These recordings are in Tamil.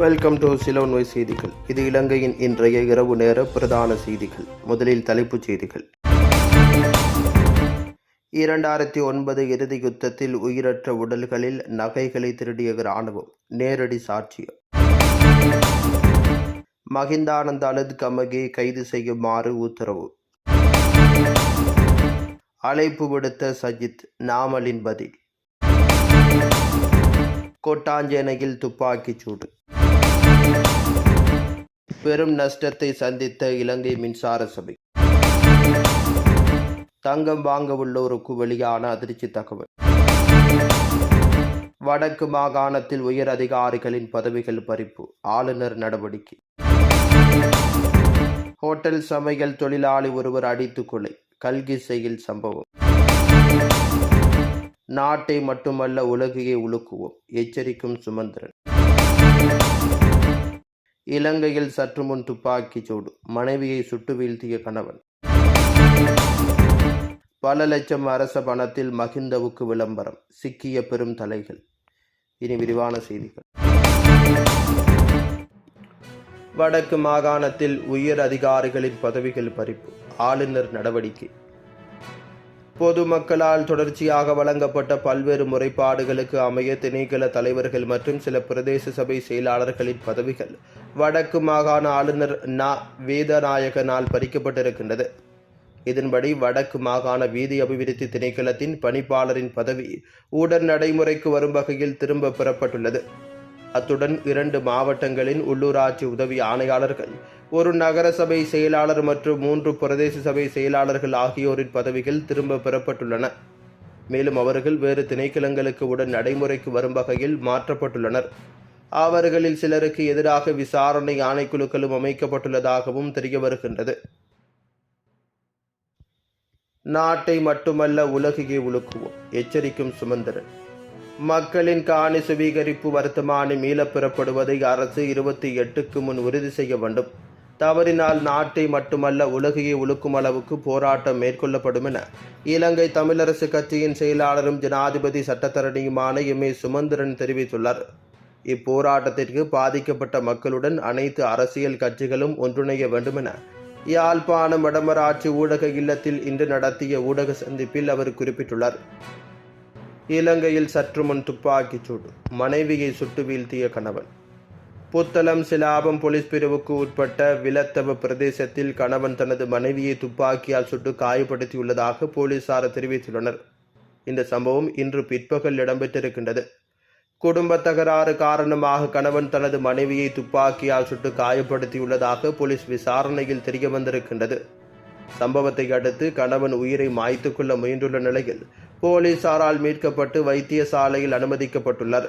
வெல்கம் டு சிலோன்வை செய்திகள். இது இலங்கையின் இன்றைய இரவு நேர பிரதான செய்திகள். முதலில் தலைப்புச் செய்திகள். இரண்டாயிரத்தி ஒன்பது இறுதி யுத்தத்தில் உயிரற்ற உடல்களில் நகைகளை திருடிய இராணுவம். நேரடி சாட்சியம் மகிந்தானந்த அலுத் கமகே கைது செய்யுமாறு உத்தரவு. அழைப்பு விடுத்த சஜித் நாமலின் பதில். கொட்டாஞ்சேனையில் துப்பாக்கிச் சூடு. பெரும் நஷ்டத்தை சந்தித்த இலங்கை மின்சார சபை. தங்கம் வாங்க உள்ளோருக்கு வெளியான அதிர்ச்சி தகவல். வடக்கு மாகாணத்தில் உயர் அதிகாரிகளின் பதவிகள் பறிப்பு ஆளுநர் நடவடிக்கை. ஹோட்டல் சமையல் தொழிலாளி ஒருவர் அடித்து கொலை கல்கிசையில் சம்பவம். நாட்டை மட்டுமல்ல உலகையே உலுக்குவோம் எச்சரிக்கும் சுமந்திரன். இலங்கையில் சற்று முன் துப்பாக்கிச் சூடு. மனைவியை சுட்டு வீழ்த்திய கணவன். பல லட்சம் அரச பணத்தில் மகிந்தவுக்கு விளம்பரம். சிக்கிய பெரும் தலைகள். இனி விரிவான செய்திகள். வடக்கு மாகாணத்தில் உயர் அதிகாரிகளின் பதவிகள் பறிப்பு. ஆளுநர் நடவடிக்கை. பொதுமக்களால் தொடர்ச்சியாக வழங்கப்பட்ட பல்வேறு முறைப்பாடுகளுக்கு அமைய திணைக்கள தலைவர்கள் மற்றும் சில பிரதேச சபை செயலாளர்களின் பதவிகள் வடக்கு மாகாண ஆளுநர் நா. வேதநாயகனால் பறிக்கப்பட்டிருக்கின்றது. இதன்படி வடக்கு மாகாண வீதி அபிவிருத்தி திணைக்களத்தின் பணிப்பாளரின் பதவி உடன் நடைமுறைக்கு வரும் வகையில் திரும்ப பெறப்பட்டுள்ளது. அத்துடன் இரண்டு மாவட்டங்களின் உள்ளூராட்சி உதவி ஆணையாளர்கள் ஒரு நகர சபை செயலாளர் மற்றும் மூன்று பிரதேச சபை செயலாளர்கள் ஆகியோரின் பதவிகள் திரும்ப பெறப்பட்டுள்ளன. மேலும் அவர்கள் வேறு திணைக்களங்களுக்கு உடன் நடைமுறைக்கு வரும் வகையில் மாற்றப்பட்டுள்ளனர். அவர்களில் சிலருக்கு எதிராக விசாரணை ஆணைக்குழுக்களும் அமைக்கப்பட்டுள்ளதாகவும் தெரிய வருகின்றது. நாட்டை மட்டுமல்ல உலகையே உலுக்குவோம். எச்சரிக்கும் சுமந்திரன். மக்களின் காணி சுவீகரிப்பு வர்த்தமானி மீளப் பெறப்படுவதை அரசு இருபத்தி எட்டுக்கு முன் உறுதி செய்ய வேண்டும். தவறினால் நாட்டை மட்டுமல்ல உலகையே உழுக்கும் அளவுக்கு போராட்டம் மேற்கொள்ளப்படும் என இலங்கை தமிழரசு கட்சியின் செயலாளரும் ஜனாதிபதி சட்டத்தரணியுமான எம் ஏ சுமந்திரன் தெரிவித்துள்ளார். இப்போராட்டத்திற்கு பாதிக்கப்பட்ட மக்களுடன் அனைத்து அரசியல் கட்சிகளும் ஒன்றிணைய வேண்டுமென யாழ்ப்பாணம் வடமராட்சி ஊடக இல்லத்தில் இன்று நடத்திய ஊடக சந்திப்பில் அவர் குறிப்பிட்டுள்ளார். இலங்கையில் சற்று முன் துப்பாக்கிச் சூடு மனைவியை சுட்டு வீழ்த்திய கணவன். புத்தளம் சிலாபம் போலீஸ் பிரிவுக்கு உட்பட்ட விலத்தவ பிரதேசத்தில் கணவன் தனது மனைவியை துப்பாக்கியால் சுட்டு காயப்படுத்தியுள்ளதாக போலீசார் தெரிவித்துள்ளனர். இந்த சம்பவம் இன்று பிற்பகல் இடம்பெற்றிருக்கின்றது. குடும்ப தகராறு காரணமாக கணவன் தனது மனைவியை துப்பாக்கியால் சுட்டு காயப்படுத்தியுள்ளதாக போலீஸ் விசாரணையில் தெரிய வந்திருக்கின்றது சம்பவத்தை அடுத்து கணவன் உயிரை மாய்த்து கொள்ள முயன்றுள்ள நிலையில் போலீசாரால் மீட்கப்பட்டு வைத்தியசாலையில் அனுமதிக்கப்பட்டுள்ளார்.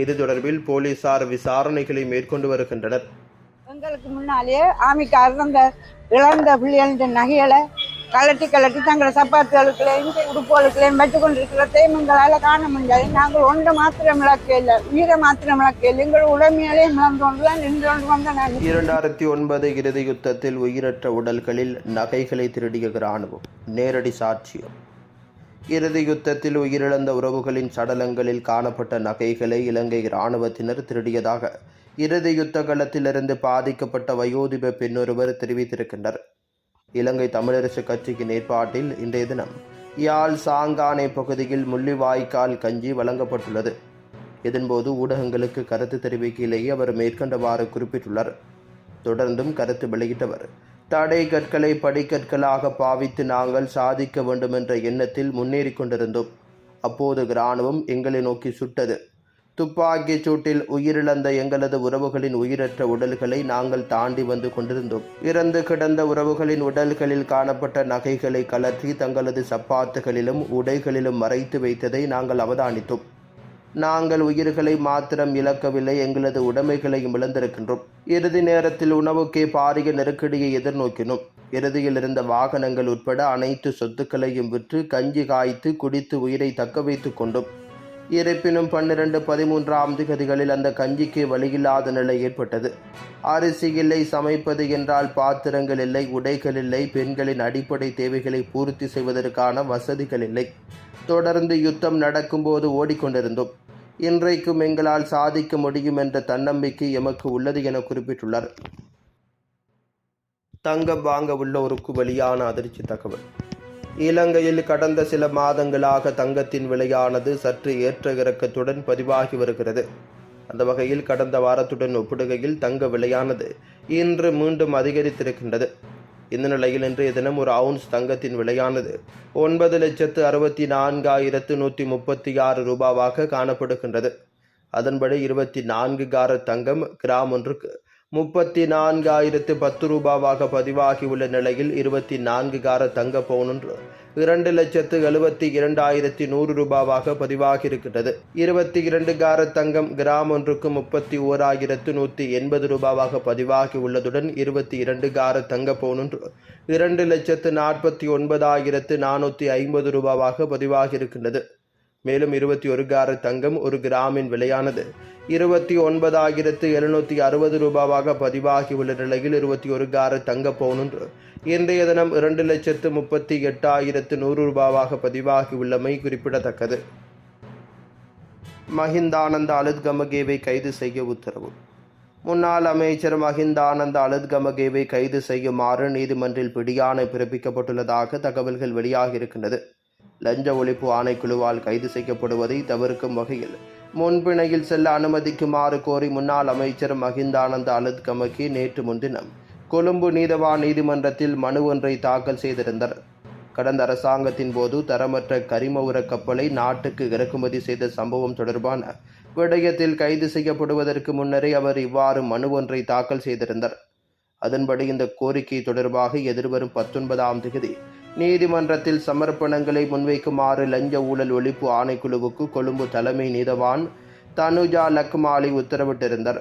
இது தொடர்பில் போலீசார் விசாரணைகளை மேற்கொண்டு வருகின்றனர். எங்களுக்கு முன்னாலேயே ஆமிக்காரர் அந்த இழந்த பிள்ளைகளின் நகைகளை கலட்டி கலட்டி தங்களை சப்பாத்துகளுக்குள்ளேயும் உடுப்புகளுக்குள்ளேயும் வச்சு கொண்டிருக்கிற தேமங்களால் காண முடியாது. நாங்கள் ஒன்று மாத்திரம் இழக்க இல்லை. உயிரை மாத்திரம் இழக்க எங்கள் உடமையாலே இழந்தோன்று நின்று கொண்டு வந்த நான். இரண்டாயிரத்தி ஒன்பது இறுதி யுத்தத்தில் உயிரற்ற உடல்களில் நகைகளை திருடிய இராணுவம். நேரடி சாட்சியம். இறுதி யுத்தத்தில் உயிரிழந்த உறவுகளின் சடலங்களில் காணப்பட்ட நகைகளை இலங்கை இராணுவத்தினர் திருடியதாக இறுதி யுத்த களத்திலிருந்து பாதிக்கப்பட்ட வயோதிப பெண்ணொருவர் தெரிவித்திருக்கின்றனர். இலங்கை தமிழரசு கட்சிக்கின் ஏற்பாட்டில் இன்றைய தினம் யாழ் சாங்கானை பகுதியில் முள்ளிவாய்க்கால் கஞ்சி வழங்கப்பட்டுள்ளது. இதன்போது ஊடகங்களுக்கு கருத்து தெரிவிக்கையிலேயே அவர் மேற்கண்டவாறு குறிப்பிட்டுள்ளார். தொடர்ந்தும் கருத்து வெளியிட்டவர் தடை கற்களை படிக்கற்களாக பாவித்து நாங்கள் சாதிக்க வேண்டும் என்ற எண்ணத்தில் முன்னேறி கொண்டிருந்தோம். அப்போது இராணுவம் எங்களை நோக்கி சுட்டது. துப்பாக்கிச் சூட்டில் உயிரிழந்த எங்களது உறவுகளின் உயிரற்ற உடல்களை நாங்கள் தாண்டி வந்து கொண்டிருந்தோம். இறந்து கிடந்த உறவுகளின் உடல்களில் காணப்பட்ட நகைகளை கலற்றி தங்களது சப்பாத்துகளிலும் உடைகளிலும் மறைத்து வைத்ததை நாங்கள் அவதானித்தோம். நாங்கள் உயிர்களை மாத்திரம் இழக்கவில்லை எங்களது உடைமைகளையும் இழந்திருக்கின்றோம். இறுதி நேரத்தில் உணவுக்கே பாரிய நெருக்கடியை எதிர்நோக்கினோம். இறுதியில் இருந்த வாகனங்கள் உட்பட அனைத்து சொத்துக்களையும் விற்று கஞ்சி காய்த்து குடித்து உயிரை தக்க வைத்துக் கொண்டோம். இருப்பினும் பன்னிரண்டு பதிமூன்றாம் திகதிகளில் அந்த கஞ்சிக்கு வழியில்லாத நிலை ஏற்பட்டது. அரிசி இல்லை சமைப்பது என்றால் பாத்திரங்கள் இல்லை உடைகள் இல்லை பெண்களின் அடிப்படை தேவைகளை பூர்த்தி செய்வதற்கான வசதிகள் இல்லை. தொடர்ந்து யுத்தம் நடக்கும்போது ஓடிக்கொண்டிருந்தோம். இன்றைக்கும் எங்களால் சாதிக்க முடியும் என்ற தன்னம்பிக்கை எமக்கு உள்ளது என குறிப்பிட்டுள்ளார். தங்கம் வாங்க உள்ளோருக்கு வெளியான அதிர்ச்சி தகவல். இலங்கையில் கடந்த சில மாதங்களாக தங்கத்தின் விலையானது சற்று ஏற்ற இறக்கத்துடன் பதிவாகி வருகிறது. அந்த வகையில் கடந்த வாரத்துடன் ஒப்பிடுகையில் தங்க விலையானது இன்று மீண்டும் அதிகரித்திருக்கின்றது. இந்த நிலையில் இன்றைய தினம் ஒரு அவுன்ஸ் தங்கத்தின் விலையானது ஒன்பது லட்சத்து அறுபத்தி நான்காயிரத்து நூற்றி முப்பத்தி ஆறு ரூபாவாக காணப்படுகின்றது. அதன்படி இருபத்தி நான்கு கார தங்கம் கிராம் ஒன்றுக்கு முப்பத்தி நான்காயிரத்து பத்து ரூபாவாக பதிவாகியுள்ள நிலையில் இருபத்தி நான்கு கார தங்க பவுன் இரண்டு லட்சத்து எழுபத்தி இரண்டாயிரத்தி நூறு ரூபாவாக பதிவாகியிருக்கிறது இருபத்தி இரண்டு கார தங்கம் கிராம் ஒன்றுக்கு முப்பத்தி ஓராயிரத்து நூற்றி எண்பது ரூபாவாக பதிவாகி உள்ளதுடன் இருபத்தி இரண்டு கார தங்க பவுன் இரண்டு லட்சத்து நாற்பத்தி ஒன்பதாயிரத்து நானூற்றி ஐம்பது ரூபாவாக பதிவாகியிருக்கின்றது. மேலும் இருபத்தி ஒரு கார தங்கம் ஒரு கிராமின் விலையானது. இருபத்தி ஒன்பதாயிரத்து எழுநூற்றி அறுபது ரூபாவாக பதிவாகியுள்ள நிலையில் இருபத்தி ஒரு கார தங்க பவுன் இன்றைய தினம் இரண்டு லட்சத்து முப்பத்தி எட்டாயிரத்து நூறு ரூபாவாக பதிவாகியுள்ளமை குறிப்பிடத்தக்கது. மஹிந்தானந்த அலுத்கமகேவை கைது செய்ய உத்தரவு. முன்னாள் அமைச்சர் மஹிந்தானந்த அலுத்கமகேவை கைது செய்யுமாறு நீதிமன்றில் பிடியாணை பிறப்பிக்கப்பட்டுள்ளதாக தகவல்கள் வெளியாகியிருக்கின்றது. லஞ்ச ஒழிப்பு ஆணைக்குழுவால் கைது செய்யப்படுவதை தவிர்க்கும் வகையில் முன்பிணையில் செல்ல அனுமதிக்குமாறு கோரி முன்னாள் அமைச்சர் மஹிந்தானந்த அலுத் கமக்கி நேற்று முன்தினம் கொழும்பு நீதவான் நீதிமன்றத்தில் மனு ஒன்றை தாக்கல் செய்திருந்தார். கடந்த அரசாங்கத்தின் போது தரமற்ற கரிம உர கப்பலை நாட்டுக்கு இறக்குமதி செய்த சம்பவம் தொடர்பான விடயத்தில் கைது செய்யப்படுவதற்கு முன்னரே அவர் இவ்வாறு மனு ஒன்றை தாக்கல் செய்திருந்தார். அதன்படி இந்த கோரிக்கை தொடர்பாக எதிர்வரும் பத்தொன்பதாம் தேதி நீதிமன்றத்தில் சமர்ப்பணங்களை முன்வைக்குமாறு லஞ்ச ஊழல் ஒழிப்பு ஆணைக்குழுவுக்கு கொழும்பு தலைமை நீதவான் தனுஜா லக்மாலி உத்தரவிட்டிருந்தார்.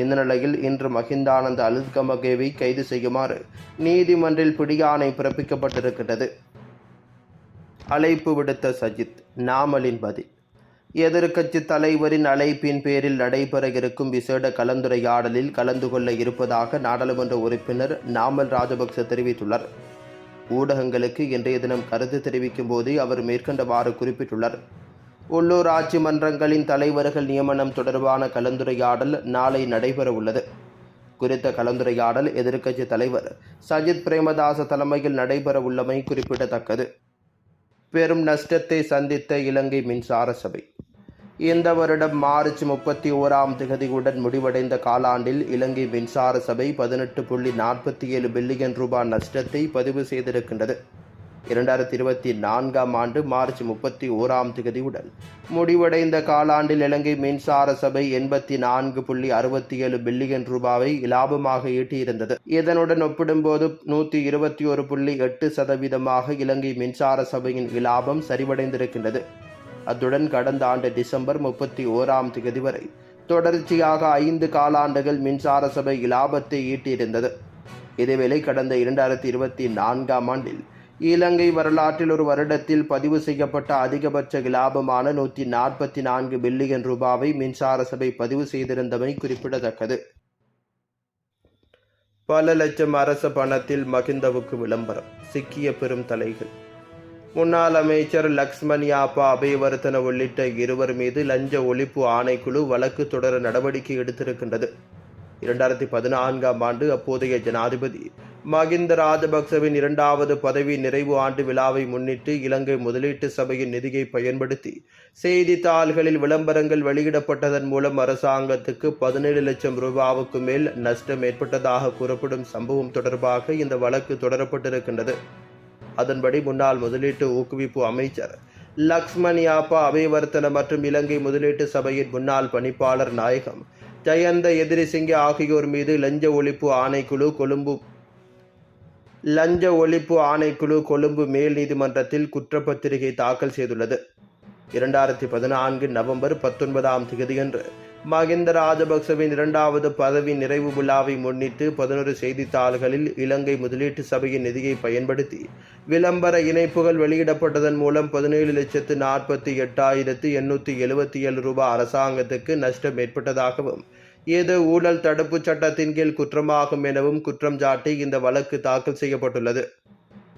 இந்த நிலையில் இன்று மஹிந்தானந்த அலுத்கமகேவை கைது செய்யுமாறு நீதிமன்றில் பிடியாணை பிறப்பிக்கப்பட்டிருக்கிறது அழைப்பு விடுத்த சஜித் நாமலின் பதில் எதிர்க்கட்சி தலைவரின் அழைப்பின் பேரில் நடைபெற இருக்கும் விசேட கலந்துரையாடலில் கலந்து கொள்ள இருப்பதாக நாடாளுமன்ற உறுப்பினர் நாமல் ராஜபக்ச தெரிவித்துள்ளார். ஊடகங்களுக்கு இன்றைய தினம் கருத்து தெரிவிக்கும் போது அவர் மேற்கண்டவாறு குறிப்பிட்டுள்ளார். உள்ளூராட்சி மன்றங்களின் தலைவர்கள் நியமனம் தொடர்பான கலந்துரையாடல் நாளை நடைபெற உள்ளது குறித்த கலந்துரையாடல் எதிர்க்கட்சி தலைவர் சஜித் பிரேமதாச தலைமையில் நடைபெற உள்ளமை குறிப்பிடத்தக்கது. பெரும் நஷ்டத்தை சந்தித்த இலங்கை மின்சார சபை இந்த வருடம் மார்ச் முப்பத்தி ஓராம் திகதியுடன் முடிவடைந்த காலாண்டில் இலங்கை மின்சார சபை பதினெட்டு புள்ளி நாற்பத்தி ஏழு பில்லியன் ரூபாய் நஷ்டத்தை பதிவு செய்திருக்கின்றது. இரண்டாயிரத்தி இருபத்தி நான்காம் ஆண்டு மார்ச் முப்பத்தி ஓராம் திகதியுடன் முடிவடைந்த காலாண்டில் இலங்கை மின்சார சபை எண்பத்தி நான்கு புள்ளி அறுபத்தி ஏழு பில்லியன் ரூபாவை இலாபமாக ஈட்டியிருந்தது. இதனுடன் ஒப்பிடும்போது நூற்றி இருபத்தி ஒரு புள்ளி எட்டு சதவீதமாக இலங்கை மின்சார சபையின் இலாபம் சரிவடைந்திருக்கின்றது. அத்துடன் கடந்த ஆண்டு டிசம்பர் முப்பத்தி ஓராம் தேதி வரை தொடர்ச்சியாக ஐந்து காலாண்டுகள் மின்சார சபை இலாபத்தை ஈட்டியிருந்தது. இதேவேளை கடந்த இரண்டாயிரத்தி இருபத்தி நான்காம் ஆண்டில் இலங்கை வரலாற்றில் ஒரு வருடத்தில் பதிவு செய்யப்பட்ட அதிகபட்ச இலாபமான நூற்றி நாற்பத்தி நான்கு பில்லியன் ரூபாவை மின்சார சபை பதிவு செய்திருந்தமை குறிப்பிடத்தக்கது. பல லட்சம் அரச பணத்தில் மகிந்தவுக்கு விளம்பரம் சிக்கிய பெரும் தலைகள். முன்னாள் அமைச்சர் லக்ஷ்மண் யாப்பா அபயவர்த்தன உள்ளிட்ட இருவர் மீது லஞ்ச ஒழிப்பு ஆணைக்குழு வழக்கு தொடர நடவடிக்கை எடுத்திருக்கின்றது. இரண்டாயிரத்தி பதினான்காம் ஆண்டு அப்போதைய ஜனாதிபதி மகிந்த ராஜபக்சவின் இரண்டாவது பதவி நிறைவு ஆண்டு விழாவை முன்னிட்டு இலங்கை முதலீட்டு சபையின் நிதியை பயன்படுத்தி செய்தித்தாள்களில் விளம்பரங்கள் வெளியிடப்பட்டதன் மூலம் அரசாங்கத்துக்கு பதினேழு லட்சம் ரூபாவுக்கு மேல் நஷ்டம் ஏற்பட்டதாக கூறப்படும் சம்பவம் தொடர்பாக இந்த வழக்கு தொடரப்பட்டிருக்கின்றது. அதன்படி முன்னாள் முதலீட்டு ஊக்குவிப்பு அமைச்சர் லக்ஷ்மண் யாப்பா அபிவர்த்தன மற்றும் இலங்கை முதலீட்டு சபையின் முன்னாள் பணிப்பாளர் நாயகம் ஜயந்த எதிரிசிங்க ஆகியோர் மீது லஞ்ச ஒழிப்பு ஆணைக்குழு கொழும்பு லஞ்ச ஒழிப்பு ஆணைக்குழு கொழும்பு மேல் நீதிமன்றத்தில் குற்றப்பத்திரிகை தாக்கல் செய்துள்ளது. இரண்டாயிரத்தி பதினான்கு நவம்பர் பத்தொன்பதாம் தேதியன்று மகிந்த ராஜபக்சவின் இரண்டாவது பதவி நிறைவு விழாவை முன்னிட்டு பதினொரு செய்தித்தாள்களில் இலங்கை முதலீட்டு சபையின் நிதியை பயன்படுத்தி விளம்பர இணைப்புகள் வெளியிடப்பட்டதன் மூலம் பதினேழு லட்சத்து நாற்பத்தி எட்டாயிரத்து எண்ணூற்றி எழுபத்தி ஏழு ரூபாய் அரசாங்கத்துக்கு நஷ்டம் ஏற்பட்டதாகவும் இது ஊழல் தடுப்புச் சட்டத்தின் கீழ் குற்றமாகும் எனவும் குற்றம் சாட்டி இந்த வழக்கு தாக்கல் செய்யப்பட்டுள்ளது.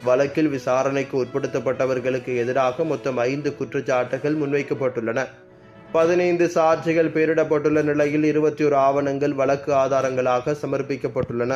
வழக்கில் விசாரணைக்கு உட்படுத்தப்பட்டவர்களுக்கு எதிராக மொத்தம் ஐந்து குற்றச்சாட்டுகள் முன்வைக்கப்பட்டுள்ளன. பதினைந்து சாட்சிகள் பெயரிடப்பட்டுள்ள நிலையில் இருபத்தி ஒரு ஆவணங்கள் வழக்கு ஆதாரங்களாக சமர்ப்பிக்கப்பட்டுள்ளன.